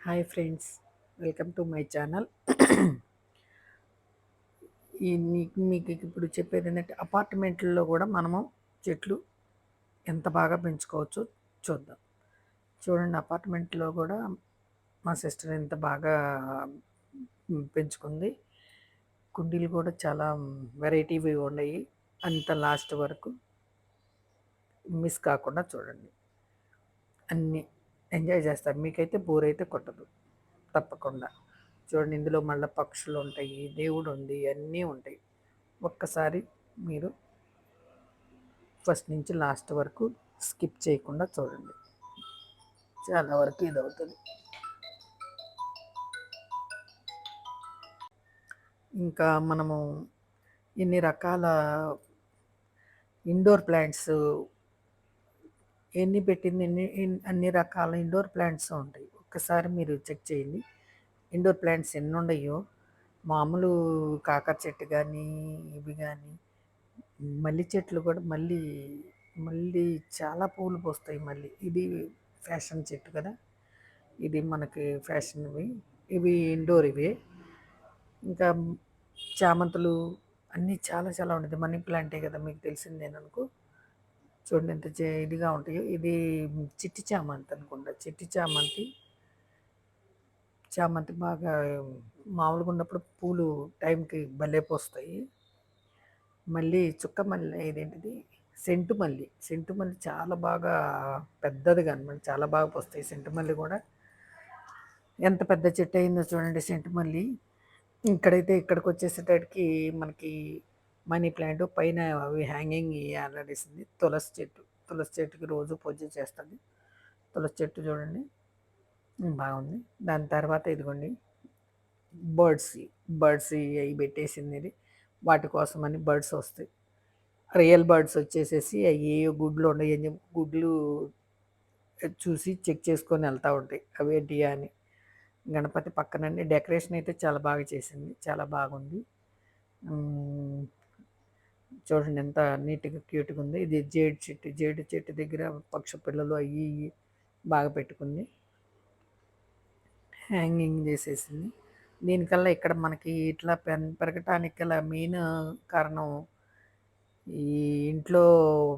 Hi friends welcome to my channel. ఈ మీకు మీకు ఇప్పుడు చెప్పేది ఏంటంటే అపార్ట్మెంట్లో కూడా మనము చెట్లు ఎంత బాగా పెంచుకోవచ్చో చూద్దాం. చూడండి అపార్ట్మెంట్లో కూడా మా సిస్టర్ ఎంత బాగా పెంచుకుంది. కుండీలు కూడా చాలా వెరైటీవి ఉన్నాయి అంత లాస్ట్ వరకు. మిస్ కాకుండా చూడండి. అన్నీ ఎంజాయ్ చేస్తారు. మీకైతే బోర్ అయితే కొట్టదు. తప్పకుండా. చూడండి ఇందులో మళ్ళీ పక్షులు ఉంటాయి దేవుడు ఉంది అన్నీ ఉంటాయి. ఒక్కసారి మీరు ఫస్ట్ నుంచి లాస్ట్ వరకు స్కిప్ చేయకుండా చూడండి. చాలా వరకు ఇది అవుతుంది ఇంకా మనము ఇన్ని రకాల ఇండోర్ ప్లాంట్స్ ఎన్ని పెట్టింది ఎన్ని అన్ని రకాల ఇండోర్ ప్లాంట్స్ ఉంటాయి. ఒక్కసారి మీరు చెక్ చేయండి. ఇండోర్ ప్లాంట్స్ ఎన్ని ఉన్నాయో మామూలు కాకర చెట్టు కానీ ఇవి కానీ మల్లి చెట్లు కూడా మళ్ళీ మళ్ళీ చాలా పూలు పోస్తాయి మళ్ళీ. ఇది ఫ్యాషన్ చెట్టు కదా. ఇది మనకి ఫ్యాషన్ ఇవి. ఇవి ఇండోర్ ఇవి. ఇంకా చామంతులు అన్నీ చాలా చాలా ఉండేది. మనీ ప్లాంటే కదా మీకు తెలిసిందేననుకో చూడండి ఎంత ఇదిగా ఉంటాయో. ఇది చిట్టి చామంతి అనుకుంటా. చిట్టి చామంతి. చామంతి బాగా మామూలుగా ఉన్నప్పుడు పూలు టైంకి భలే పోస్తాయి. మళ్ళీ చుక్క మల్లి ఇదేంటిది? సెంటు మల్లి. సెంటు మల్లి చాలా బాగా పెద్దదిగా అనమాట చాలా బాగా పోస్తాయి సెంటు మల్లి కూడా. ఎంత పెద్ద చెట్టు అయిందో చూడండి సెంటు మల్లి. ఇక్కడైతే ఇక్కడికి వచ్చేసేటడికి మనకి మనీ ప్లాంట్ పైన అవి హ్యాంగింగ్ ఆల్రెడీసింది తులసి చెట్టు తులసి చెట్టుకి రోజు పూజ చేస్తుంది. తులసి చెట్టు చూడండి. బాగుంది. దాని తర్వాత ఇదిగోండి. బర్డ్స్ బర్డ్స్ అవి పెట్టేసింది ఇది. వాటి కోసమని బర్డ్స్ వస్తాయి. రియల్ బర్డ్స్ వచ్చేసేసి అవి ఏ గుడ్లు ఉన్నాయి. గుడ్లు చూసి చెక్ చేసుకొని వెళ్తూ ఉంటాయి. అవి అని. గణపతి పక్కనండి డెకరేషన్ అయితే చాలా బాగా చేసింది. చాలా బాగుంది. చూడండి ఎంత నీట్గా క్యూట్గా ఉంది. ఇది జేడు చెట్టు జేడు చెట్టు దగ్గర పక్ష పిల్లలు అవి బాగా పెట్టుకుంది. హ్యాంగింగ్ చేసేసింది. దీనికల్లా ఇక్కడ మనకి ఇట్లా పెన్ పెరగటానికి గల మెయిన్ కారణం ఈ ఇంట్లో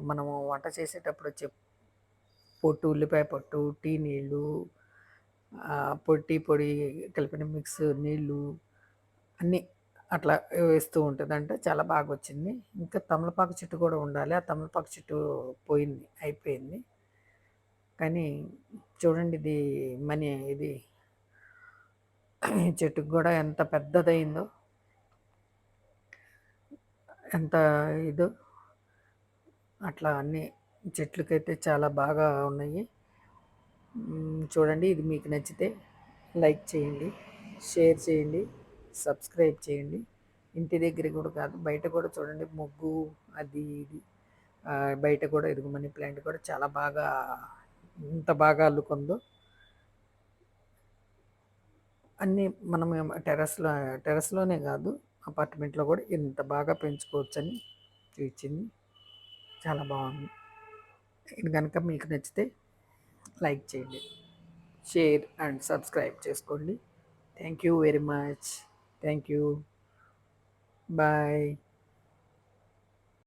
మనము వంట చేసేటప్పుడు వచ్చే పొట్టు ఉల్లిపాయ పొట్టు టీ నీళ్ళు పొట్టి పొడి కలిపిన మిక్స్ నీళ్ళు అన్నీ అట్లా వేస్తూ ఉంటుంది అంటే చాలా బాగా వచ్చింది ఇంకా తమలపాకు చెట్టు కూడా ఉండాలి. ఆ తమలపాకు చెట్టు పోయింది అయిపోయింది. కానీ చూడండి ఇది మనీ ఇది చెట్టుకు కూడా ఎంత పెద్దదైందో ఎంత ఇదో. అట్లా అన్ని చెట్లకైతే చాలా బాగా ఉన్నాయి. చూడండి ఇది మీకు నచ్చితే లైక్ చేయండి షేర్ చేయండి. సబ్స్క్రైబ్ చేయండి. ఇంటి దగ్గర కూడా కాదు బయట కూడా చూడండి. ముగ్గు అది ఇది. బయట కూడా ఎదుగు మనీ ప్లాంట్ కూడా చాలా బాగా ఇంత బాగా అల్లుకుందో అన్నీ మనం టెరస్లో టెరస్లోనే కాదు అపార్ట్మెంట్లో కూడా ఇంత బాగా పెంచుకోవచ్చని చూపించింది చాలా బాగుంది. ఇది కనుక మీకు నచ్చితే లైక్ చేయండి. షేర్ అండ్ సబ్స్క్రైబ్ చేసుకోండి. Thank you very much. Thank you. Bye.